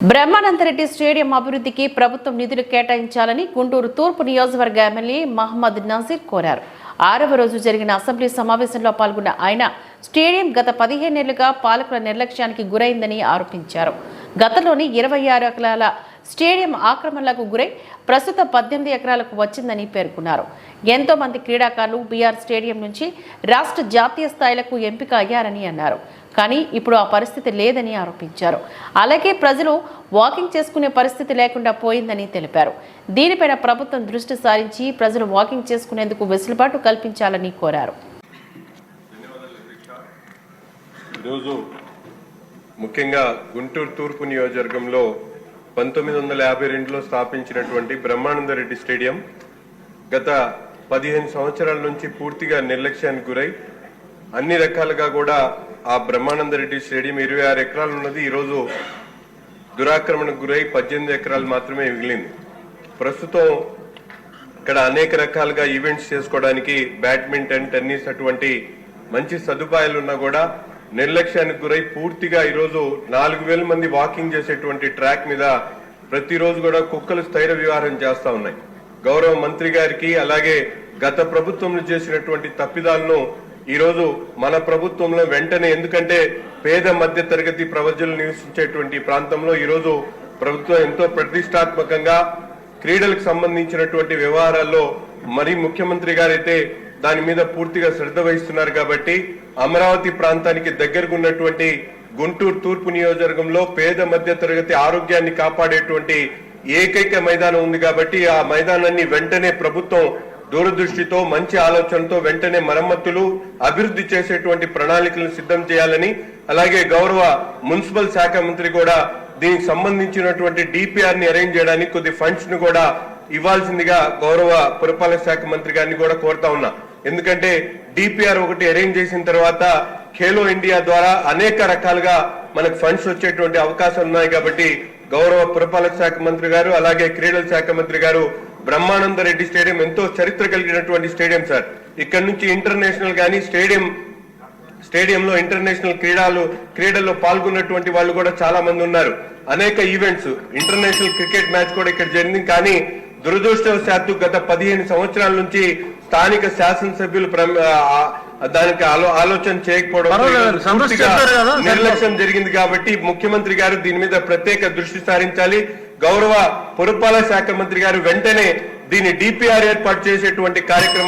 Brahmananda Reddy stadium అభివృద్ధికి ప్రభుత్వం నిధులు కేటాయించాలని గుంటూరు తూర్పు నియోజకవర్గ ఎమ్మెల్యే మహమ్మద్ నజీర్ కోరారు. ఆరవ రోజు జరిగిన అసెంబ్లీ సమావేశంలో పాల్గొన్న ఆయన స్టేడియం గత పదిహేనేళ్ళుగా పాలకుల నిర్లక్ష్యానికి గురైందని ఆరోపించారు. గతంలోని ఇరవై ఆరు ఎకరాల స్టేడియం ఆక్రమణలకు గురై ప్రస్తుత పద్దెనిమిది ఎకరాలకు వచ్చిందని పేర్కొన్నారు. ఎంతో మంది క్రీడాకారులు బీఆర్ స్టేడియం నుంచి రాష్ట్ర జాతీయ స్థాయిలకు ఎంపిక అయ్యారని అన్నారు. కానీ ఇప్పుడు ఆ పరిస్థితి లేదని ఆరోపించారు. అలాగే ప్రజలు వాకింగ్ చేసుకునే పరిస్థితి లేకుండా పోయిందని తెలిపారు. దీనిపైన ప్రభుత్వం దృష్టి సారించి ప్రజలు వాకింగ్ చేసుకునేందుకు వెసులుబాటు కల్పించాలని కోరారు. ఈరోజు ముఖ్యంగా గుంటూరు తూర్పు నియోజకవర్గంలో పంతొమ్మిది వందల యాభై రెండులో స్థాపించినటువంటి బ్రహ్మానందరెడ్డి స్టేడియం గత పదిహేను సంవత్సరాల నుంచి పూర్తిగా నిర్లక్ష్యానికి గురై అన్ని రకాలుగా కూడా ఆ బ్రహ్మానంద రెడ్డి స్టేడియం ఇరవై ఆరు ఎకరాలు ఉన్నది. ఈరోజు దురాక్రమణకు గురై పద్దెనిమిది ఎకరాలు మాత్రమే మిగిలింది. ప్రస్తుతం ఇక్కడ అనేక రకాలుగా ఈవెంట్స్ చేసుకోవడానికి బ్యాడ్మింటన్ టెన్నిస్ అటువంటి మంచి సదుపాయాలు ఉన్నా కూడా నిర్లక్ష్యానికి గురై పూర్తిగా ఈరోజు నాలుగు వేల మంది వాకింగ్ చేసేటువంటి ట్రాక్ మీద ప్రతిరోజు కూడా కుక్కలు స్థైర్య వ్యవహారం చేస్తూ ఉన్నాయి. గౌరవ మంత్రి గారికి అలాగే గత ప్రభుత్వంలో చేసినటువంటి తప్పిదాలను ఈరోజు మన ప్రభుత్వంలో వెంటనే ఎందుకంటే పేద మధ్య తరగతి ప్రవజలు నివసించేటువంటి ప్రాంతంలో ఈరోజు ప్రభుత్వం ఎంతో ప్రతిష్టాత్మకంగా క్రీడలకు సంబంధించినటువంటి వ్యవహారాల్లో మరి ముఖ్యమంత్రి గారైతే దాని మీద పూర్తిగా శ్రద్ధ వహిస్తున్నారు కాబట్టి అమరావతి ప్రాంతానికి దగ్గరకు ఉన్నటువంటి గుంటూరు తూర్పు నియోజకవర్గంలో పేద మధ్య తరగతి ఆరోగ్యాన్ని కాపాడేటువంటి ఏకైక మైదానం ఉంది కాబట్టి ఆ మైదానాన్ని వెంటనే ప్రభుత్వం దూరదృష్టితో మంచి ఆలోచనతో వెంటనే మరమ్మతులు అభివృద్ధి చేసేటువంటి ప్రణాళికలను సిద్ధం చేయాలని అలాగే గౌరవ మున్సిపల్ శాఖ మంత్రి కూడా దీనికి సంబంధించినటువంటి డిపిఆర్ని అరేంజ్ చేయడానికి కొద్ది ఫండ్స్ను కూడా ఇవ్వాల్సిందిగా గౌరవ పురపాలక శాఖ మంత్రి గారిని కూడా కోరుతా ఉన్నా. ఎందుకంటే డిపిఆర్ ఒకటి అరేంజ్ చేసిన తర్వాత ఖేలో ఇండియా ద్వారా అనేక రకాలుగా మనకు ఫండ్స్ వచ్చేటువంటి అవకాశాలు ఉన్నాయి కాబట్టి గౌరవ పురపాలక శాఖ మంత్రి గారు అలాగే క్రీడల శాఖ మంత్రి గారు బ్రహ్మానంద రెడ్డి స్టేడియం ఎంతో చరిత్ర కలిగినటువంటి స్టేడియం సార్. ఇక్కడ నుంచి ఇంటర్నేషనల్ గానీ స్టేడియం స్టేడియంలో ఇంటర్నేషనల్ క్రీడలు క్రీడల్లో పాల్గొన్నటువంటి వాళ్ళు కూడా చాలా మంది ఉన్నారు. అనేక ఈవెంట్స్ ఇంటర్నేషనల్ క్రికెట్ మ్యాచ్ కూడా ఇక్కడ జరిగింది. కానీ దురదృష్టవశాత్తు గత పదిహేను సంవత్సరాల నుంచి స్థానిక శాసనసభ్యులు దానికి ఆలో- ఆలోచన చేయకపోవడం నిర్లక్ష్యం జరిగింది కాబట్టి ముఖ్యమంత్రి గారు దీని మీద ప్రత్యేక దృష్టి సారించాలి. గౌరవ పురపాలక శాఖ మంత్రి గారు వెంటనే దీన్ని డిపిఆర్ ఏర్పాటు చేసేటువంటి కార్యక్రమం